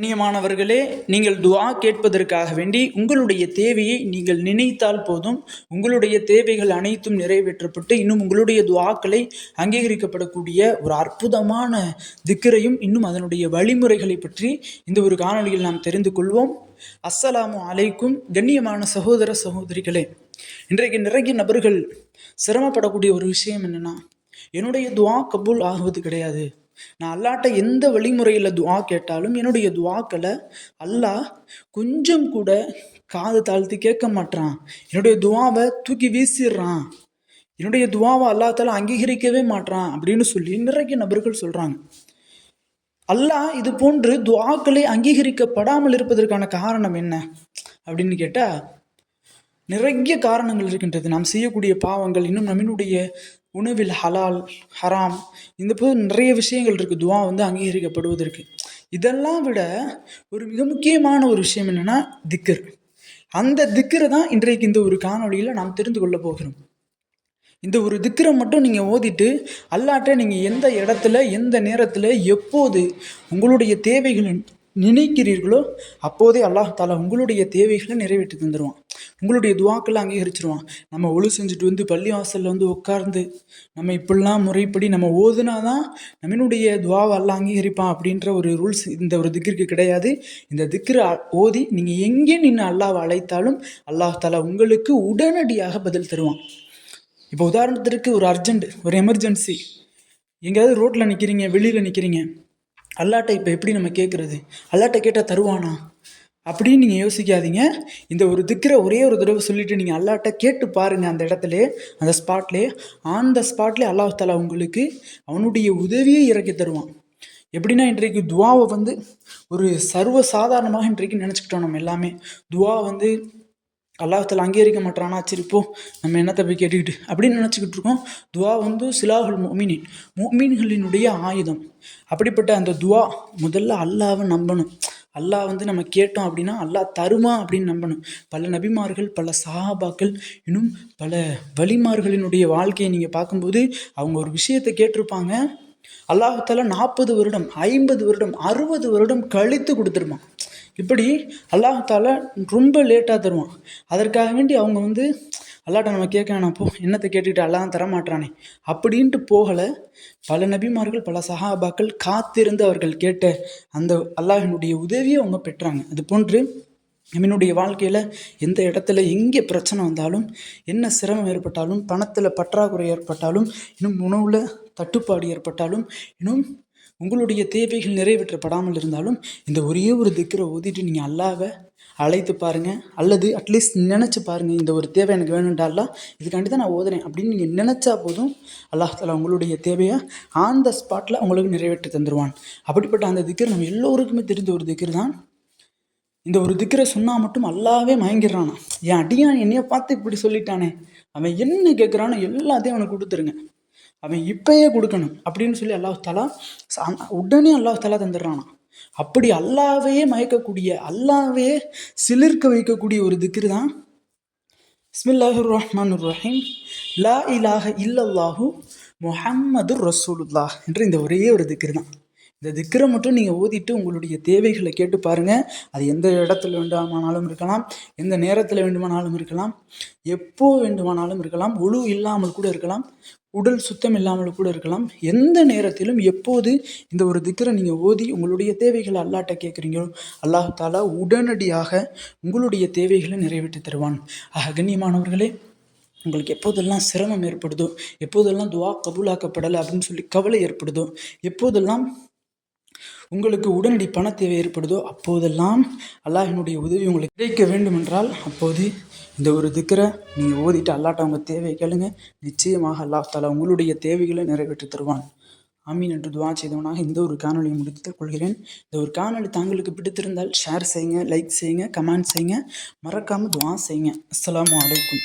கண்ணியமானவர்களே நீங்கள் துவா கேட்பதற்காக வேண்டி உங்களுடைய தேவையை நீங்கள் நினைத்தால் போதும். உங்களுடைய தேவைகள் அனைத்தும் நிறைவேற்றப்பட்டு இன்னும் உங்களுடைய துவாக்களை அங்கீகரிக்கப்படக்கூடிய ஒரு அற்புதமான திக்கரையும் இன்னும் அதனுடைய வழிமுறைகளை பற்றி இந்த ஒரு காணொளியில் நாம் தெரிந்து கொள்வோம். அஸ்ஸலாமு அலைக்கும் கண்ணியமான சகோதர சகோதரிகளே இன்றைக்கு நிறைய நபர்கள் சிரமப்படக்கூடிய ஒரு விஷயம் என்னென்னா என்னுடைய துவா கபூல் ஆகுவது கிடையாது. நான் அல்லாட்ட எந்த வழிமுறையில் துவா கேட்டாலும் என்னுடைய துவாக்களை அல்லாஹ் கொஞ்சம் கூட காது தாழ்த்தி கேட்க மாட்றான். என்னுடைய துவாவை தூக்கி வீசிடுறான் என்னுடைய துவாவை அல்லாஹ் அங்கீகரிக்கவே மாட்றான் அப்படின்னு சொல்லி நிறைய நபர்கள் சொல்கிறாங்க அல்லாஹ் இது போன்று துவாக்களை அங்கீகரிக்கப்படாமல் இருப்பதற்கான காரணம் என்ன அப்படின்னு கேட்டால் நிறைய காரணங்கள் இருக்கின்றது. நாம் செய்யக்கூடிய பாவங்கள் இன்னும் நம்மினுடைய உணவில் ஹலால் ஹராம் இந்த போது நிறைய விஷயங்கள் இருக்குது துவா வந்து அங்கீகரிக்கப்படுவதற்கு. இதெல்லாம் விட ஒரு மிக முக்கியமான ஒரு விஷயம் என்னென்னா திக்கர் அந்த திக்கரை தான் இன்றைக்கு இந்த ஒரு காணொளியில் நாம் தெரிந்து கொள்ள போகிறோம். இந்த ஒரு திக்கரை மட்டும் நீங்கள் ஓதிட்டு அல்லாட்ட நீங்கள் எந்த இடத்துல எந்த நேரத்தில் எப்போது உங்களுடைய தேவைகளின் நினைக்கிறீர்களோ அப்போதே அல்லாஹ் தாலா உங்களுடைய தேவைகளை நிறைவேற்றி தந்துடுவான் உங்களுடைய துவாக்களை அங்கீகரிச்சிருவான். நம்ம ஒழு செஞ்சுட்டு வந்து பள்ளி வாசலில் வந்து உட்கார்ந்து நம்ம இப்படிலாம் முறைப்படி நம்ம ஓதுனா தான் நம்மளுடைய துவாவை எல்லாம் அங்கீகரிப்பான் அப்படின்ற ஒரு ரூல்ஸ் இந்த ஒரு திக்கிற்கு கிடையாது. இந்த திக்ரு ஓதி நீங்கள் எங்கே நின்று அல்லாவை அழைத்தாலும் அல்லாஹ் தாலா உங்களுக்கு உடனடியாக பதில் தருவான். இப்போ உதாரணத்திற்கு ஒரு அர்ஜென்ட் ஒரு எமர்ஜென்சி எங்கேயாவது ரோட்டில் நிற்கிறீங்க வெளியில் நிற்கிறீங்க அல்லாட்டை இப்போ எப்படி நம்ம கேட்குறது அல்லாட்டை கேட்டால் தருவானா? அப்படின்னு நீங்கள் யோசிக்காதீங்க. இந்த ஒரு திக்கிற ஒரே ஒரு தடவை சொல்லிவிட்டு நீங்கள் அல்லாட்ட கேட்டு பாருங்கள் அந்த இடத்துல அந்த ஸ்பாட்லே ஆன் த ஸ்பாட்லே அல்லாஹ் தாலா உங்களுக்கு அவனுடைய உதவியை இறக்கி தருவான். எப்படின்னா இன்றைக்கு துவாவை வந்து ஒரு சர்வ சாதாரணமாக இன்றைக்கு நினச்சிக்கிட்டோம் நம்ம எல்லாமே. துவா வந்து அல்லாஹத்தில் அங்கீகரிக்க மாட்டானா? சரி போ. நம்ம என்னத்தை போய் கேட்டுக்கிட்டு? அப்படின்னு நினச்சிக்கிட்டு இருக்கோம். துவா வந்து சிலாஹுல் மொமினின் மொமீன்களினுடைய ஆயுதம். அப்படிப்பட்ட அந்த துவா முதல்ல அல்லாவை நம்பணும். அல்லாஹ் வந்து நம்ம கேட்டோம் அப்படின்னா அல்லாஹ் தருமா அப்படின்னு நம்பணும். பல நபிமார்கள் பல சஹாபாக்கள் இன்னும் பல வழிமார்களினுடைய வாழ்க்கையை நீங்கள் பார்க்கும்போது அவங்க ஒரு விஷயத்தை கேட்டிருப்பாங்க. அல்லாஹால நாற்பது வருடம் ஐம்பது வருடம் அறுபது வருடம் கழித்து கொடுத்துருமா இப்படி அல்லாஹால ரொம்ப லேட்டாக தருவான். அதற்காக வேண்டி அவங்க வந்து அல்லாட்ட நம்ம கேட்க வேணாம் போ. என்னத்தை கேட்டுக்கிட்டு அல்லாஹ் தரமாட்டானே அப்படின்ட்டு போகலை. பல நபிமார்கள் பல சஹாபாக்கள் காத்திருந்து அவர்கள் கேட்ட அந்த அல்லாஹினுடைய உதவியை அவங்க பெற்றாங்க. அது போன்று நம்மளுடைய வாழ்க்கையில் எந்த இடத்துல எங்கே பிரச்சனை வந்தாலும் என்ன சிரமம் ஏற்பட்டாலும் பணத்தில் பற்றாக்குறை ஏற்பட்டாலும் இன்னும் உணவில் தட்டுப்பாடு ஏற்பட்டாலும் இன்னும் உங்களுடைய தேவைகள் நிறைவேற்றப்படாமல் இருந்தாலும் இந்த ஒரே ஒரு திக்கரை ஓதிட்டு நீங்கள் அல்லாவை அழைத்து பாருங்கள் அல்லது அட்லீஸ்ட் நினச்சி பாருங்கள் இந்த ஒரு தேவை எனக்கு வேணும்டா அல்லா இதுக்காண்டி தான் நான் ஓதுறேன். அப்படின்னு நீங்கள் நினச்சா போதும் அல்லாஹ் தாலா உங்களுடைய தேவையை ஆன் த ஸ்பாட்டில் உங்களுக்கு நிறைவேற்றி தந்துடுவான் அப்படிப்பட்ட அந்த திக்கர் நம்ம எல்லோருக்குமே தெரிந்த ஒரு திக்கர் தான். இந்த ஒரு திக்கரை சொன்னால் மட்டும் அல்லாவே மயங்கிடுறானா என் அடியான் என்னைய பார்த்து இப்படி சொல்லிட்டானே. அவன் என்ன கேட்குறானோ எல்லாத்தையும் அவனுக்கு கொடுத்துருங்க. அவன் இப்பயே கொடுக்கணும் அப்படின்னு சொல்லி அல்லாஹ் தலா உடனே அல்லாஹ் தலா தந்துடுறானா அப்படி அல்லாவையே மயக்கக்கூடிய அல்லாவையே சிலிர்க்க வைக்கக்கூடிய ஒரு திக்ரு தான் இஸ்மில்லாஹுர் ரஹ்மான் ரஹீம். லா இலாஹ இல்லல்லாஹு முஹம்மது ரசூலுல்லாஹ் என்று இந்த ஒரே ஒரு திக்ரு தான். இந்த திக்கரை மட்டும் நீங்கள் ஓதிட்டு உங்களுடைய தேவைகளை கேட்டு பாருங்கள் அது எந்த இடத்துல வேண்டுமானாலும் இருக்கலாம் எந்த நேரத்தில் வேண்டுமானாலும் இருக்கலாம் எப்போ வேண்டுமானாலும் இருக்கலாம் ஒழு இல்லாமல் கூட இருக்கலாம் உடல் சுத்தம் இல்லாமல் கூட இருக்கலாம். எந்த நேரத்திலும் எப்போது இந்த ஒரு திக்கரை நீங்கள் ஓதி உங்களுடைய தேவைகளை அல்லாட்ட கேட்குறீங்களோ அல்லாஹாலா உடனடியாக உங்களுடைய தேவைகளை நிறைவேற்றி தருவான். அகண்ணியமானவர்களே உங்களுக்கு எப்போதெல்லாம் சிரமம் ஏற்படுதோ எப்போதெல்லாம் துவா கபூலாக்கப்படலை அப்படின்னு சொல்லி கவலை ஏற்படுதோ எப்போதெல்லாம் உங்களுக்கு உடனடி பண தேவை ஏற்படுதோ அப்போதெல்லாம் அல்லாஹினுடைய உதவி உங்களுக்கு கிடைக்க வேண்டுமென்றால் அப்போது இந்த ஒரு திக்கரை நீங்கள் ஓதிட்டு அல்லாட்ட அவங்க தேவையை கேளுங்க. நிச்சயமாக அல்லாஹ் தாலா உங்களுடைய தேவைகளை நிறைவேற்றி தருவான். ஆமீன் என்று துவா செய்தவனாக இந்த ஒரு காணொலியை முடித்துக் கொள்கிறேன். இந்த ஒரு காணொலி தாங்களுக்கு பிடித்திருந்தால் ஷேர் செய்யுங்க லைக் செய்யுங்க கமெண்ட் செய்யுங்க. மறக்காமல் துவா செய்யுங்க. அஸ்லாம் வலைக்கும்